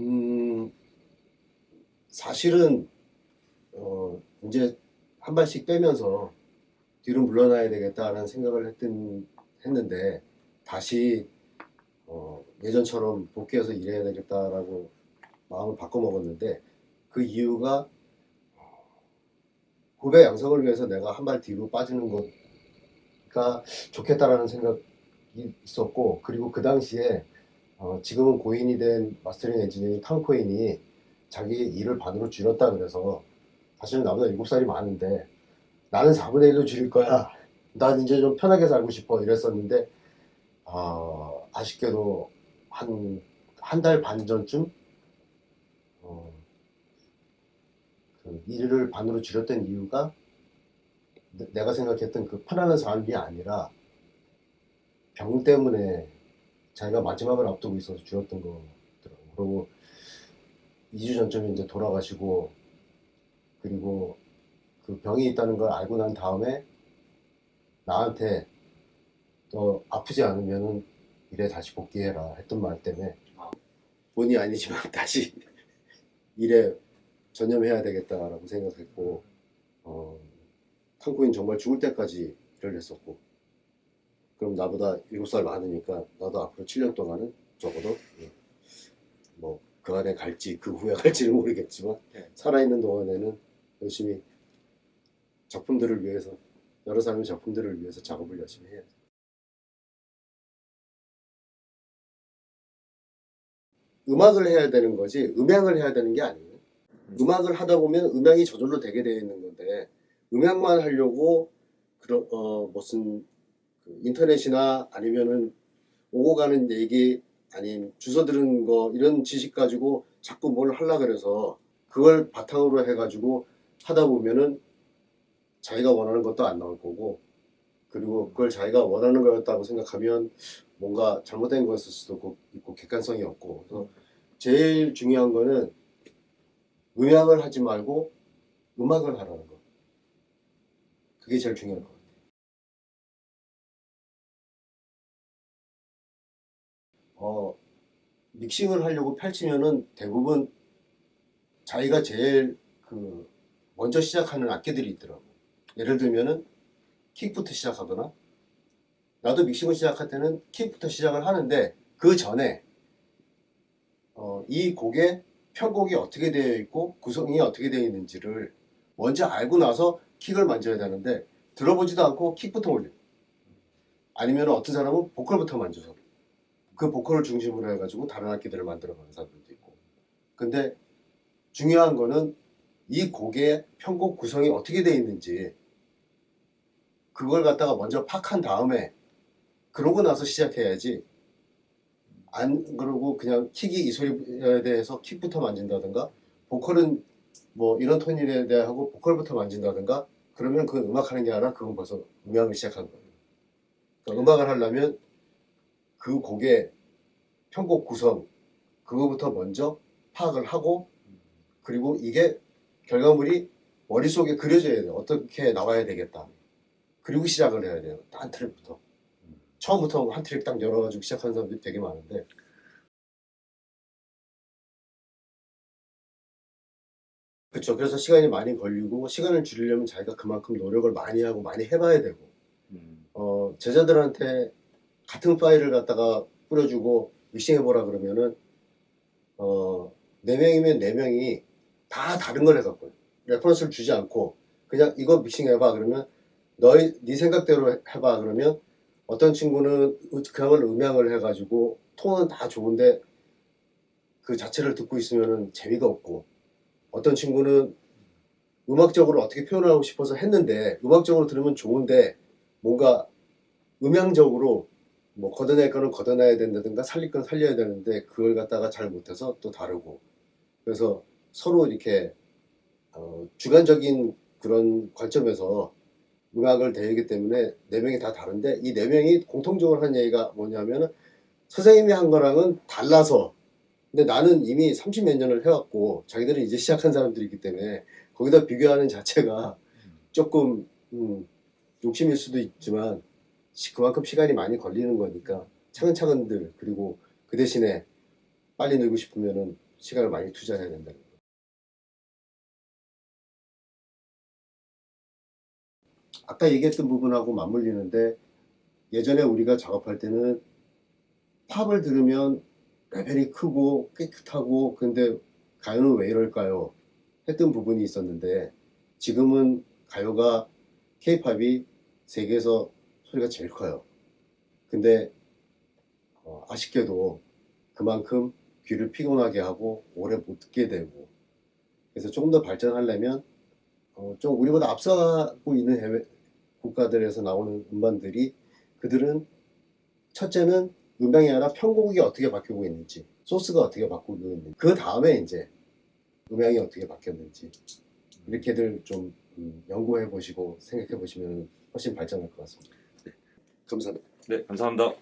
음, 사실은 어, 이제 한 발씩 빼면서 뒤로 물러나야 되겠다라는 생각을 했던, 했는데 다시 어, 예전처럼 복귀해서 일해야 되겠다라고 마음을 바꿔 먹었는데 그 이유가 후배 양성을 위해서 내가 한 발 뒤로 빠지는 것가 좋겠다라는 생각이 있었고 그리고 그 당시에 어, 지금은 고인이 된 마스터링 엔지니어인 탕코인이 자기 일을 반으로 줄였다 그래서 사실은 나보다 7살이 많은데 나는 4분의 1로 줄일 거야. 난 이제 좀 편하게 살고 싶어 이랬었는데 어, 아쉽게도 한 한 달 반 전쯤 어, 그 일을 반으로 줄였던 이유가 내- 내가 생각했던 그 편안한 삶이 아니라 병 때문에 자기가 마지막을 앞두고 있어서 줄였던 거더라고. 그리고 2주 전쯤에 이제 돌아가시고 그리고 그 병이 있다는 걸 알고 난 다음에 나한테 너 아프지 않으면은 일에 다시 복귀해라 했던 말 때문에 본의 아니지만 다시 일에 전념해야 되겠다라고 생각했고 어, 탕코인 정말 죽을 때까지 일을 했었고 그럼 나보다 7살 많으니까 나도 앞으로 7년 동안은 적어도 예, 뭐그 안에 갈지 그 후에 갈지는 모르겠지만 네. 살아있는 동안에는 열심히 작품들을 위해서 여러 사람의 작품들을 위해서 작업을 열심히 해야 돼. 음악을 해야 되는 거지 음향을 해야 되는 게 아니에요. 음악을 하다 보면 음향이 저절로 되게 되어 있는 건데 음향만 하려고 그런 어 무슨 그 인터넷이나 아니면은 오고 가는 얘기 아닌 주워 들은 거 이런 지식 가지고 자꾸 뭘 하려 그래서 그걸 바탕으로 해가지고 하다 보면은 자기가 원하는 것도 안 나올 거고 그리고 그걸 자기가 원하는 거였다고 생각하면 뭔가 잘못된 거였을 수도 있고- 객관성이 없고. 그래서 제일 중요한 거는 음향을 하지 말고 음악을 하라는 거. 그게 제일 중요한 것 같아요 어, 믹싱을 하려고 펼치면은 대부분 자기가 제일 그 먼저 시작하는 악기들이 있더라고. 예를 들면은 킥부터 시작하거나 나도 믹싱을 시작할 때는 킥부터 시작을 하는데 그 전에 어, 이 곡의 편곡이 어떻게 되어 있고 구성이 어떻게 되어 있는지를 먼저 알고 나서 킥을 만져야 되는데 들어보지도 않고 킥부터 올려. 아니면 어떤 사람은 보컬부터 만져서 그 보컬을 중심으로 해가지고 다른 악기들을 만들어가는 사람들도 있고 근데 중요한 거는 이 곡의 편곡 구성이 어떻게 되어 있는지 그걸 갖다가 먼저 파악한 다음에 그러고 나서 시작해야지 안 그러고 그냥 킥이 이 소리에 대해서 킥부터 만진다든가 보컬은 뭐 이런 톤에 대해 하고 보컬부터 만진다든가 그러면 그 음악 하는 게 아니라 그건 벌써 음악을 시작한 거예요. 그러니까 음악을 하려면 그 곡의 편곡 구성 그거부터 먼저 파악을 하고 그리고 이게 결과물이 머릿속에 그려져야 돼요. 어떻게 나와야 되겠다. 그리고 시작을 해야 돼요. 한 트랙부터. 처음부터 한 트랙 딱 열어가지고 시작하는 사람들이 되게 많은데 그렇죠. 그래서 시간이 많이 걸리고 시간을 줄이려면 자기가 그만큼 노력을 많이 하고 많이 해봐야 되고 음. 어, 제자들한테 같은 파일을 갖다가 뿌려주고 믹싱해보라 그러면은 어, 네 명이면 네 명이 다 다른 걸 해갖고 레퍼런스를 주지 않고 그냥 이거 믹싱해봐 그러면 너희 네 생각대로 해- 해봐 그러면 어떤 친구는 그걸 음향을 해가지고 톤은 다 좋은데 그 자체를 듣고 있으면은 재미가 없고 어떤 친구는 음악적으로 어떻게 표현하고 싶어서 했는데 음악적으로 들으면 좋은데 뭔가 음향적으로 뭐 걷어낼 거는 걷어내야 된다든가 살릴 건 살려야 되는데 그걸 갖다가 잘 못해서 또 다르고. 그래서 서로 이렇게 어, 주관적인 그런 관점에서 음악을 대하기 때문에 네 명이 다 다른데 이 네 명이 공통적으로 하는 얘기가 뭐냐면은 선생님이 한 거랑은 달라서. 근데 나는 이미 30몇 년을 해왔고 자기들은 이제 시작한 사람들이기 때문에 거기다 비교하는 자체가 조금 음, 욕심일 수도 있지만 시- 그만큼 시간이 많이 걸리는 거니까 차근차근들 그리고 그 대신에 빨리 늘고 싶으면은 시간을 많이 투자해야 된다는 거. 아까 얘기했던 부분하고 맞물리는데 예전에 우리가 작업할 때는 팝을 들으면 레벨이 크고 깨끗하고 근데 가요는 왜 이럴까요? 했던 부분이 있었는데 지금은 가요가 케이팝이 세계에서 소리가 제일 커요. 근데 어, 아쉽게도 그만큼 귀를 피곤하게 하고 오래 못 듣게 되고 그래서 조금 더 발전하려면 어, 좀 우리보다 앞서가고 있는 해외 국가들에서 나오는 음반들이 그들은 첫째는 음향이 아니라 편곡이 어떻게 바뀌고 있는지 소스가 어떻게 바뀌고 있는지 그 다음에 이제 음향이 어떻게 바뀌었는지 이렇게들 좀 음, 연구해 보시고 생각해 보시면 훨씬 발전할 것 같습니다. 감사합니다. 네, 감사합니다.